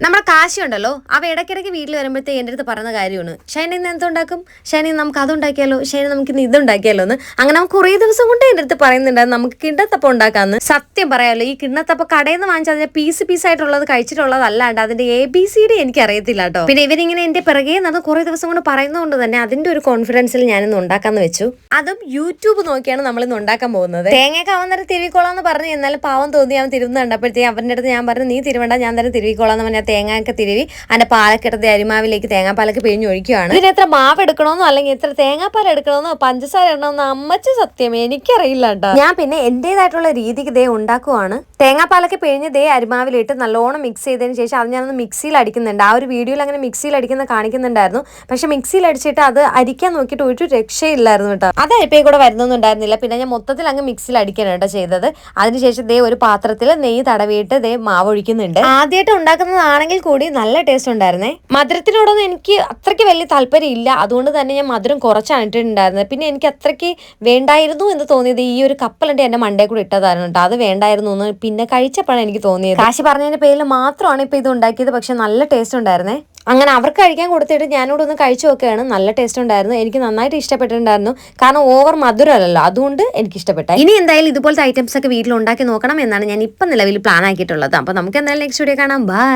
നമ്മുടെ കാശി ഉണ്ടല്ലോ അവ ഇടയ്ക്കിടയ്ക്ക് വീട്ടിൽ വരുമ്പോഴത്തേ എന്റെ അടുത്ത് പറഞ്ഞ കാര്യമാണ് ഷൈനി ഇന്ന് എന്തുണ്ടാക്കും? ഷൈനി നമുക്ക് അതുണ്ടാക്കിയാലോ? ഷൈനി നമുക്ക് ഇന്ന് ഇതുണ്ടാക്കിയാലോ? എന്ന് അങ്ങനെ നമുക്ക് കുറേ ദിവസം കൊണ്ട് എന്റെ അടുത്ത് പറയുന്നുണ്ടായിരുന്നു നമുക്ക് കിണ്ണത്തപ്പം ഉണ്ടാക്കാമെന്ന്. സത്യം പറയാമല്ലോ ഈ കിണ്ണത്തപ്പം കടയിൽ നിന്ന് വാങ്ങിച്ചാൽ അതിന്റെ പീസ് പീസ് ആയിട്ടുള്ളത് കഴിച്ചിട്ടുള്ളതല്ലാണ്ട് അതിന്റെ എ ബി സി ഡി എനിക്ക് അറിയത്തില്ല കേട്ടോ. പിന്നെ ഇവരിങ്ങനെ എന്റെ പിറകെ നിന്ന് കുറേ ദിവസം കൊണ്ട് പറയുന്നതുകൊണ്ട് തന്നെ അതിന്റെ ഒരു കോൺഫിഡൻസിൽ ഞാനിന്ന് ഉണ്ടാക്കാന്ന് വെച്ചു. അതും യൂട്യൂബ് നോക്കിയാണ് നമ്മൾ ഇന്ന് ഉണ്ടാക്കാൻ പോകുന്നത്. തേങ്ങയൊക്കെ അവൻ നേരം തിരുവിക്കോളാന്ന് പറഞ്ഞു എന്നാലും പാവം തോന്നി അവൻ തിരുവന്ന് കണ്ടപ്പോഴത്തേക്കും അവന്റെ അടുത്ത് ഞാൻ പറഞ്ഞു നീ തിരുവണ്ട ഞാൻ തന്നെ തിരുവിക്കോളാന്ന് പറഞ്ഞാൽ തേങ്ങയൊക്കെ തിരുവി അതിന്റെ പാലൊക്കെ എടുത്ത് അരിമാവിലേക്ക് തേങ്ങാപ്പാലൊക്കെ പിഴിഞ്ഞ് ഒഴിക്കുകയാണ് ഇതിന് എത്ര മാവ് എടുക്കണമെന്നോ അല്ലെങ്കിൽ എത്ര തേങ്ങാപ്പാൽ എടുക്കണമെന്നോ പഞ്ചസാര ഇടണമെന്നോ അമ്മച്ച് സത്യം എനിക്കറിയില്ല കേട്ടോ. ഞാൻ പിന്നെ എന്റേതായിട്ടുള്ള രീതിക്ക് ദേ ഉണ്ടാക്കുവാണ്. തേങ്ങാപ്പാലൊക്കെ പിഴിഞ്ഞ് ദേ അരിമാവിലിട്ട് നല്ലോണം മിക്സ് ചെയ്തതിന് ശേഷം അത് ഞാനൊന്ന് മിക്സിയിൽ അടിക്കുന്നുണ്ട്. ആ ഒരു വീഡിയോയിൽ അങ്ങനെ മിക്സിയിൽ അടിക്കുന്ന കാണിക്കുന്നുണ്ടായിരുന്നു. പക്ഷെ മിക്സിയിൽ അടിച്ചിട്ട് അത് അരിക്കാൻ നോക്കിയിട്ട് ഒരു രക്ഷയില്ലായിരുന്നു കേട്ടോ. അത് അരിപ്പേ കൂടെ വരുന്നൊന്നുണ്ടായിരുന്നില്ല. പിന്നെ ഞാൻ മൊത്തത്തിൽ അങ്ങ് മിക്സിയിൽ അടിക്കാനാണ് കേട്ടോ ചെയ്തത്. അതിനുശേഷം ദേ ഒരു പാത്രത്തിൽ നെയ്യ് തടവിയിട്ട് ദേ മാവ് ഒഴിക്കുന്നുണ്ട്. ആദ്യമായിട്ട് ഉണ്ടാക്കുന്നതാണെങ്കിൽ കൂടി നല്ല ടേസ്റ്റ് ഉണ്ടായിരുന്നേ. മധുരത്തിനോടൊന്നും എനിക്ക് അത്രയ്ക്ക് വലിയ താല്പര്യം ഇല്ല അതുകൊണ്ട് തന്നെ ഞാൻ മധുരം കുറച്ചാണ് ഇട്ടിട്ടുണ്ടായിരുന്നത് പിന്നെ എനിക്ക് അത്രയ്ക്ക് വേണ്ടായിരുന്നു എന്ന് തോന്നിയത് ഈ ഒരു കപ്പലണ്ടി എന്റെ മണ്ടേ കൂടി ഇട്ടതായിരുന്നു കേട്ടോ. അത് വേണ്ടായിരുന്നു എന്ന് പിന്നെ കഴിച്ചപ്പോഴാണ് എനിക്ക് തോന്നിയത്. കാശി പറഞ്ഞതിന്റെ പേരിൽ മാത്രമാണ് ഇപ്പൊ ഇത് ഉണ്ടാക്കിയത്. പക്ഷെ നല്ല ടേസ്റ്റ് ഉണ്ടായിരുന്നേ. അങ്ങനെ അവർക്ക് കഴിക്കാൻ കൊടുത്തിട്ട് ഞാനിവിടെ ഒന്ന് കഴിച്ചു നോക്കുകയാണ്. നല്ല ടേസ്റ്റ് ഉണ്ടായിരുന്നു. എനിക്ക് നന്നായിട്ട് ഇഷ്ടപ്പെട്ടിട്ടുണ്ടായിരുന്നു. കാരണം ഓവർ മധുരമല്ലല്ലോ അതുകൊണ്ട് എനിക്ക് ഇഷ്ടപ്പെട്ടു. ഇനി എന്തായാലും ഇതുപോലത്തെ ഐറ്റംസ് ഒക്കെ വീട്ടിൽ ഉണ്ടാക്കി നോക്കണം എന്നാണ് ഞാൻ ഇപ്പം നിലവിൽ പ്ലാൻ ആക്കിയിട്ടുള്ളത്. അപ്പോൾ നമുക്ക് എന്തായാലും നെക്സ്റ്റ് വീഡിയോ കാണാം. ബൈ